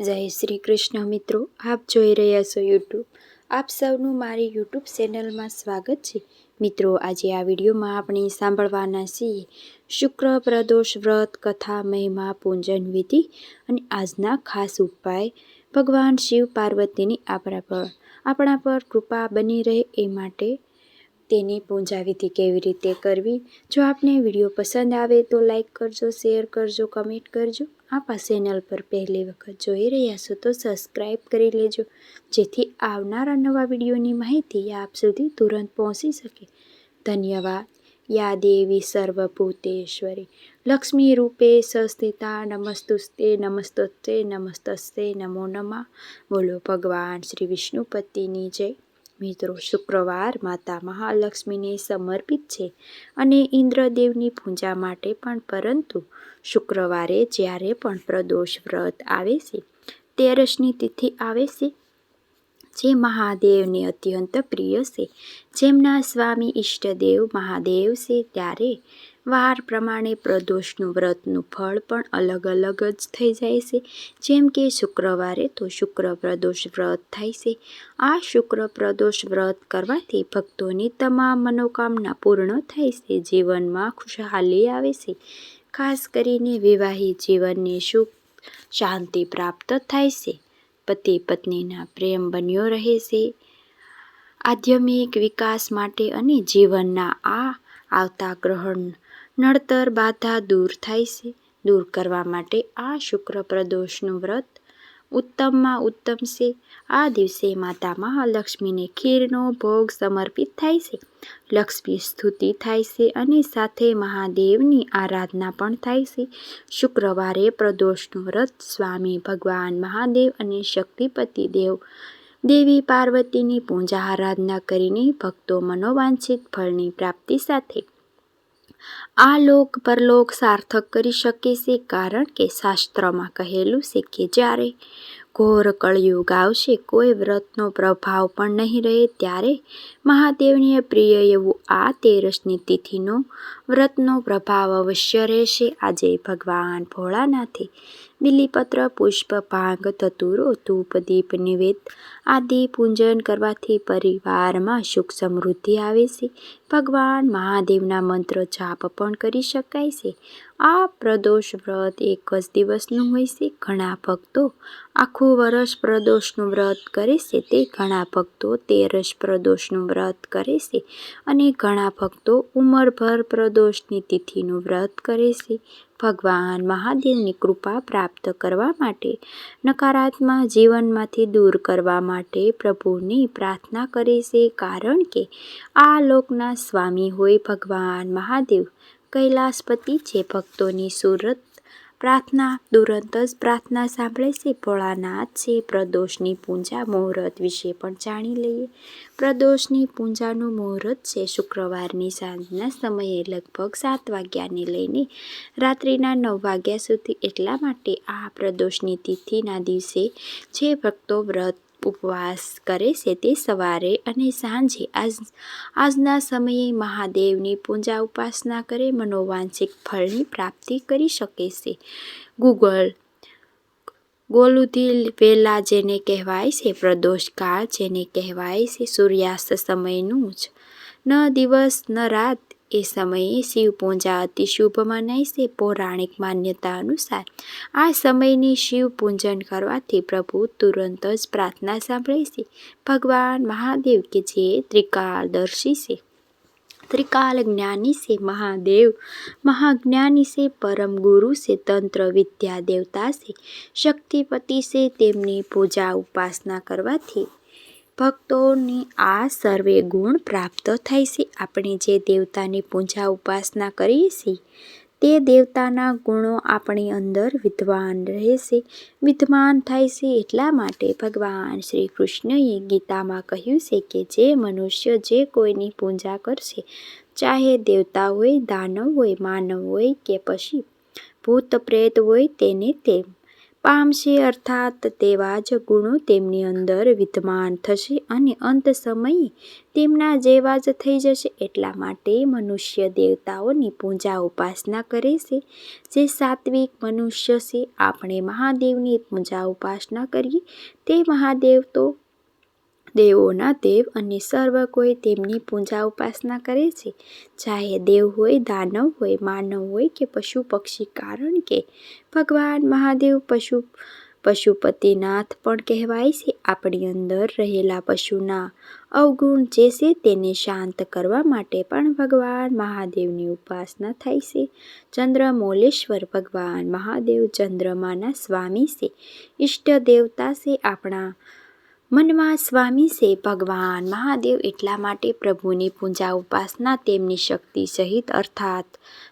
જય શ્રી કૃષ્ણ મિત્રો, આપ જોઈ રહ્યા છો યુટ્યુબ આપ સૌનું મારી યુટ્યુબ ચેનલમાં સ્વાગત છે. મિત્રો, આજે આ વિડીયોમાં આપણે સાંભળવાના છીએ શુક્ર, પ્રદોષ, વ્રત, કથા, મહિમા, પૂજન વિધિ અને આજના ખાસ ઉપાય. ભગવાન શિવ પાર્વતીની આપણા પર આપણા પર કૃપા બની રહે એ માટે તેની પૂજા વિધિ કેવી રીતે કરવી? જો આપને વીડિયો પસંદ આવે તો લાઈક કરજો, શેર કરજો, કમેન્ટ કરજો. આપ ચેનલ પર પહેલી વખત જોઈ રહ્યા છો તો સબસ્ક્રાઈબ કરી લેજો. જેથી આવનારા નવા વિડીયોની માહિતી આપ સુધી તુરંત પહોંચી શકે. ધન્યવાદ. યા દેવી સર્વભૂતેશ્વરી. લક્ષ્મી રૂપે સસ્થિતા નમસ્તુસ્તે નમસ્તસ્તે નમસ્તસ્તે નમો નમા. બોલો ભગવાન શ્રી વિષ્ણુપતિની જય. મિત્રો, શુક્રવાર માતા મહાલક્ષ્મીને સમર્પિત છે અને ઇન્દ્રદેવની પૂજા માટે પણ પરંતુ શુક્રવારે જ્યારે પણ પ્રદોષ વ્રત આવે છે, તેરસની તિથિ આવે છે, જે મહાદેવને અત્યંત પ્રિય છે. જેમના સ્વામી ઈષ્ટદેવ મહાદેવ છે, ત્યારે વાર પ્રમાણે પ્રદોષનું વ્રતનું ફળ પણ અલગ અલગ જ થઈ જાય છે. જેમ કે શુક્રવારે તો શુક્ર પ્રદોષ વ્રત થાય છે. આ શુક્ર પ્રદોષ વ્રત કરવાથી ભક્તોની તમામ મનોકામના પૂર્ણ થાય છે, જીવનમાં ખુશહાલી આવે છે. ખાસ કરીને વિવાહિત જીવનને સુખ, શાંતિ પ્રાપ્ત થાય છે. પતિ પત્નીના પ્રેમ બન્યો રહે છે. આધ્યાત્મિક વિકાસ માટે અને જીવનના આ આવતા ગ્રહણ નડતર બાધા દૂર થાય છે. દૂર કરવા માટે આ શુક્ર પ્રદોષનું વ્રત ઉત્તમમાં ઉત્તમ છે. આ દિવસે માતા મહાલક્ષ્મીને ખીરનો ભોગ સમર્પિત થાય છે. લક્ષ્મી સ્તુતિ થાય છે અને સાથે મહાદેવની આરાધના પણ થાય છે. શુક્રવારે પ્રદોષનું વ્રત સ્વામી ભગવાન મહાદેવ અને શક્તિપતિ દેવ દેવી પાર્વતીની પૂજા આરાધના કરીને ભક્તો મનોવાંછિત ફળની પ્રાપ્તિ સાથે આ લોક પરલોક સાર્થક કરી શકે છે કારણ કે શાસ્ત્રમાં કહેલું છે કે જ્યારે ઘોર કળયુગ આવશે, કોઈ વ્રતનો પ્રભાવ પણ નહીં રહે, ત્યારે મહાદેવને પ્રિય એવું આ તેરસની તિથિનો વ્રતનો પ્રભાવ અવશ્ય રહેશે. આજે ભગવાન ભોળાનાથે બિલીપત્ર, પુષ્પ ભાંગ ધતુરો ધૂપ, દીપ, નિવેદ આદિ પૂજન કરવાથી પરિવારમાં સુખ સમૃદ્ધિ આવે છે. ભગવાન મહાદેવના મંત્ર જાપ પણ કરી શકાય છે. આ પ્રદોષ વ્રત એક જ દિવસનું હોય છે. ઘણા ભક્તો આખું વર્ષ પ્રદોષનું વ્રત કરે છે. તે ઘણા ભક્તો તેરસ પ્રદોષનું વ્રત કરે છે. અને ઘણા ભક્તો ઉંમરભર પ્રદોષની તિથિનું વ્રત કરે છે. ભગવાન મહાદેવની કૃપા પ્રાપ્ત કરવા માટે નકારાત્મક જીવનમાંથી દૂર કરવા માટે પ્રભુની પ્રાર્થના કરે છે. કારણ કે આ લોકના સ્વામી હોય ભગવાન મહાદેવ. કૈલાસપતિ છે ભક્તોની સુરત પ્રાર્થના. તુરંત જ પ્રાર્થના સાંભળે છે. ભોળાનાથ છે. પ્રદોષની પૂજા મુહૂર્ત વિશે પણ જાણી લઈએ. પ્રદોષની પૂજાનું મુહૂર્ત છે. શુક્રવારની સાંજના સમયે લગભગ સાત વાગ્યાને લઈને રાત્રિના નવ વાગ્યા સુધી. એટલા માટે આ પ્રદોષની તિથિના દિવસે જે ભક્તો વ્રત ઉપવાસ કરે છે તે સવારે અને સાંજે. આજ, આજના સમયે મહાદેવની પૂજા ઉપાસના કરે મનોવાંછિક ફળની પ્રાપ્તિ કરી શકે છે. ગૂગલ, ગોલુથી વેલા જેને કહેવાય છે, પ્રદોષકાળ જેને કહેવાય છે, સૂર્યાસ્ત સમયનું જ. ન દિવસ, ન રાત એ સમયે શિવ પૂજા અતિ શુભ મનાય છે. પૌરાણિક માન્યતા અનુસાર આ સમયની શિવ પૂજન કરવાથી પ્રભુ તુરંત જ પ્રાર્થના સાંભળે છે. ભગવાન મહાદેવ કે જે ત્રિકાળદર્શી છે. ત્રિકાલ જ્ઞાની છે, મહાદેવ. મહાજ્ઞાની છે, પરમ ગુરુ છે, તંત્ર વિદ્યા દેવતા છે. શક્તિપતિ છે, તેમની પૂજા ઉપાસના કરવાથી ભક્તોની આ સર્વે ગુણ પ્રાપ્ત થાય છે. આપણે જે દેવતાની પૂજા ઉપાસના કરીએ છીએ, તે દેવતાના ગુણો આપણી અંદર વિદ્વાન રહેશે વિદ્વાન થાય છે એટલા માટે ભગવાન શ્રી કૃષ્ણએ ગીતામાં કહ્યું છે કે જે મનુષ્ય જે કોઈની પૂજા કરશે, ચાહે દેવતા હોય, દાનવ હોય, માનવ હોય કે પછી ભૂત પ્રેત હોય, તેને તે પામશે અર્થાત તેવા જ ગુણો તેમની અંદર વિદ્યમાન થશે અને અંત સમયે તેમના જેવા જ થઈ જશે. એટલા માટે મનુષ્ય દેવતાઓની પૂજા ઉપાસના કરે છે. જે સાત્વિક મનુષ્ય છે, આપણે મહાદેવની પૂજા ઉપાસના કરીએ. તે મહાદેવ તો દેવોના દેવ અને સર્વ કોઈ તેમની પૂજા ઉપાસના કરે છે. ચાહે દેવ હોય, દાનવ હોય, માનવ હોય કે પશુ પક્ષી, કારણ કે ભગવાન મહાદેવ પશુ, પશુપતિનાથ પણ કહેવાય છે. આપણી અંદર રહેલા પશુના અવગુણ જે છે તેને શાંત કરવા માટે પણ ભગવાન મહાદેવની ઉપાસના થાય છે. ચંદ્રમૌલેશ્વર ભગવાન મહાદેવ ચંદ્રમાના સ્વામી છે. ઈષ્ટ દેવતા છે આપણા મનમાં સ્વામી છે, ભગવાન મહાદેવ એટલા માટે પ્રભુની પૂજા ઉપાસના તેમની શક્તિ સહિત અર્થાત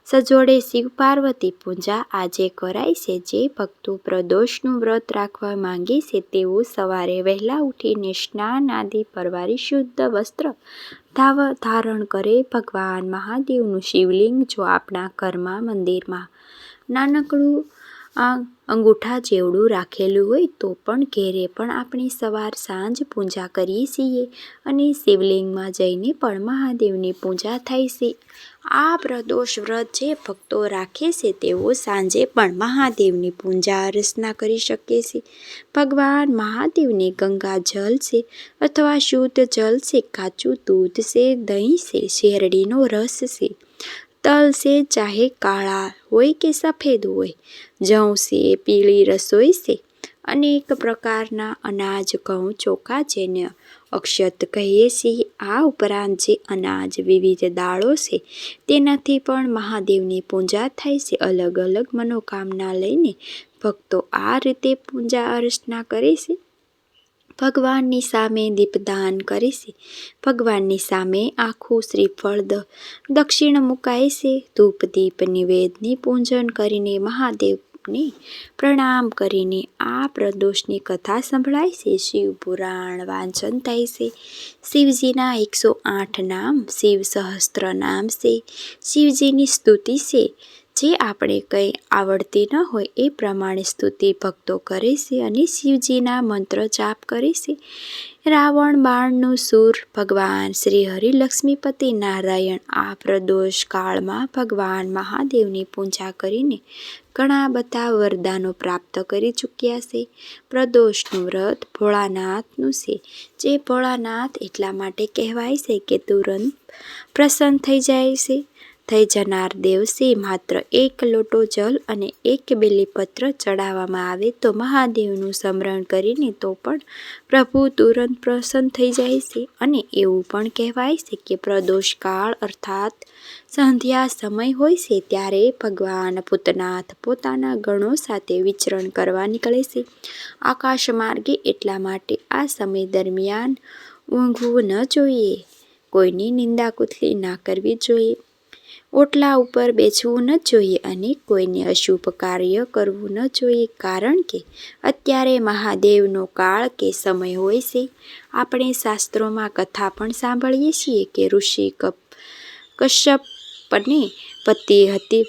સજોડે શિવ પાર્વતી પૂજા આજે કરાય છે. જે ભક્તો પ્રદોષનું વ્રત રાખવા માંગે છે, તેઓ સવારે વહેલા ઉઠીને સ્નાન આદિ પરવારી શુદ્ધ વસ્ત્ર ધાવ, ધારણ કરે. ભગવાન મહાદેવનું શિવલિંગ જો આપણા ઘરમાં મંદિરમાં નાનકડું આ અંગૂઠા જેવડું રાખેલું હોય તો પણ ઘેરે પણ આપણે સવાર સાંજ પૂજા કરીએ છીએ અને શિવલિંગમાં જઈને પણ મહાદેવની પૂજા થાય છે. આ પ્રદોષ વ્રત જે ભક્તો રાખે છે તેઓ સાંજે પણ મહાદેવની પૂજા અર્ચના કરી શકે છે. ભગવાન મહાદેવને ગંગા જલ છે અથવા શુદ્ધ જલ છે, કાચું દૂધ છે, દહીં છે, શેરડીનો રસ છે. તલ છે ચાહે કાળા હોય કે સફેદ હોય જવ છે પીળી રસોઈ છે અનેક પ્રકારના અનાજ ઘઉં ચોખા જેને અક્ષત કહીએ છીએ. આ ઉપરાંત જે અનાજ વિવિધ દાળો છે તેનાથી પણ મહાદેવની પૂજા થાય છે અલગ અલગ મનોકામના લઈને ભક્તો આ રીતે પૂજા અર્ચના કરે છે ભગવાનની સામે દીપદાન કરે છે ભગવાનની સામે આખું શ્રીફળ દક્ષિણ મુકાય છે. ધૂપ, દીપ, નિવેદની પૂજન કરીને મહાદેવને પ્રણામ કરીને આ પ્રદોષની કથા સંભળાય છે. શિવ પુરાણ વાંચન થાય છે. શિવજીના એકસો આઠ નામ, શિવ સહસ્ત્ર નામ છે. શિવજીની સ્તુતિ છે. જે આપણે કંઈ આવડતી ન હોય એ પ્રમાણે સ્તુતિ ભક્તો કરે છે અને શિવજીના મંત્ર જાપ કરે છે. રાવણ, બાણનું સૂર, ભગવાન શ્રી હરિ લક્ષ્મીપતિ નારાયણ આ પ્રદોષ કાળમાં ભગવાન મહાદેવની પૂજા કરીને ઘણા બધા વરદાનો પ્રાપ્ત કરી ચૂક્યા છે. પ્રદોષનું વ્રત ભોળાનાથનું છે. જે ભોળાનાથ એટલા માટે કહેવાય છે કે તુરંત પ્રસન્ન થઈ જાય છે. થઈ જનાર દેવસે માત્ર એક લોટો જલ અને એક બેલીપત્ર ચડાવવામાં આવે તો મહાદેવનું સ્મરણ કરીને તો પણ પ્રભુ તુરંત પ્રસન્ન થઈ જાય છે. અને એવું પણ કહેવાય છે કે પ્રદોષ કાળ અર્થાત સંધ્યા સમય હોય છે ત્યારે ભગવાન ભૂતનાથ પોતાના ગણો સાથે વિચરણ કરવા નીકળે છે. આકાશ માર્ગે એટલા માટે આ સમય દરમિયાન ઊંઘવું ન જોઈએ. કોઈની નિંદા કુથલી ના કરવી જોઈએ. ઓટલા ઉપર બેસવું ન જોઈએ અને કોઈને અશુભ કાર્ય કરવું ન જોઈએ કારણ કે અત્યારે મહાદેવનો કાળ કે સમય હોય છે. આપણે શાસ્ત્રોમાં કથા પણ સાંભળીએ છીએ કે ઋષિ કપ કશ્યપની પતિ હતી,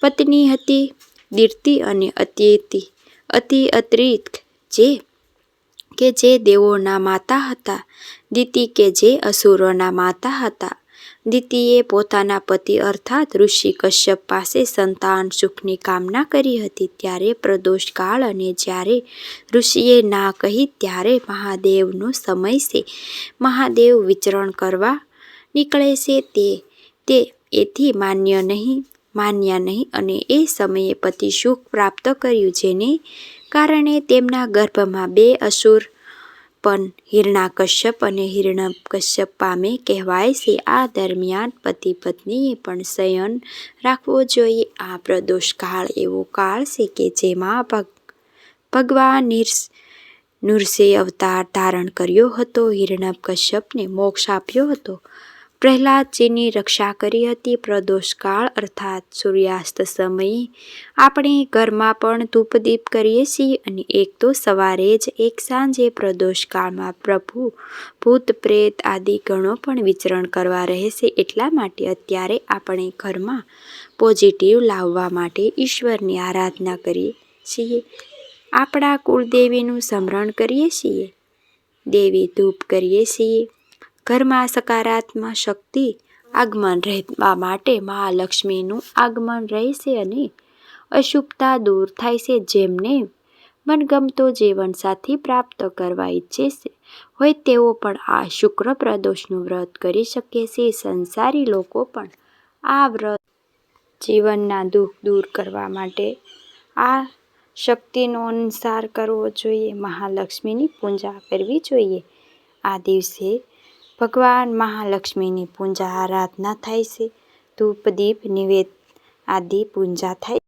પત્ની હતી, દીર્તિ અને અતિતિ અતિ અતિરિત જે, કે જે દેવોના માતા હતા, દીતિ કે જે અસુરોના માતા હતા. દિતિએ પોતાના પતિ અર્થાત ઋષિ કશ્યપ પાસે સંતાન સુખની કામના કરી હતી. ત્યારે પ્રદોષ કાળ અને જ્યારે ઋષિએ ના કહી ત્યારે મહાદેવનો સમય છે. મહાદેવ વિચરણ કરવા નીકળે છે તે તે એથી માન્ય નહીં, માન્યા નહીં અને એ સમયે પતિ સુખ પ્રાપ્ત કર્યું, જેને કારણે તેમના ગર્ભમાં બે અસુર પણ હિરણાકશ્યપ અને હિરણ્યકશ્યપ પામે કહેવાય છે, આ દરમિયાન પતિ પત્નીએ પણ શયન રાખવો જોઈએ. આ પ્રદોષ કાળ એવો કાળ છે કે જેમાં ભગ, ભગવાન નિર્સ નૃષે અવતાર ધારણ કર્યો હતો હિરણ્યકશ્યપને મોક્ષ આપ્યો હતો. પ્રહલાદજીની રક્ષા કરી હતી પ્રદોષકાળ, અર્થાત સૂર્યાસ્ત સમયે. આપણે ઘરમાં પણ ધૂપદીપ કરીએ છીએ અને એક તો સવારે જ એક સાંજે પ્રદોષકાળમાં પ્રભુ, ભૂત, પ્રેત આદિ ગણો પણ વિચરણ કરવા રહેશે એટલા માટે અત્યારે આપણે ઘરમાં પોઝિટિવ લાવવા માટે ઈશ્વરની આરાધના કરીએ છીએ. આપણા કુળદેવીનું સ્મરણ કરીએ છીએ. દેવી ધૂપ કરીએ છીએ. ઘરમાં સકારાત્મક શક્તિ આગમન રહેવા માટે મહાલક્ષ્મીનું આગમન રહેશે અને અશુભતા દૂર થાય છે જેમને મનગમતો જીવનસાથી પ્રાપ્ત કરવા ઈચ્છે છે. હોય તેઓ પણ આ શુક્ર પ્રદોષનું વ્રત કરી શકે છે. સંસારી લોકો પણ આ વ્રત જીવનના દુઃખ દૂર કરવા માટે આ શક્તિનો અનુસાર કરવો જોઈએ. મહાલક્ષ્મીની પૂજા કરવી જોઈએ. આ દિવસે ભગવાન મહાલક્ષ્મીની પૂજા આરાધના થાય છે. ધૂપ દીપ નિવેદ આદિ પૂજા થાય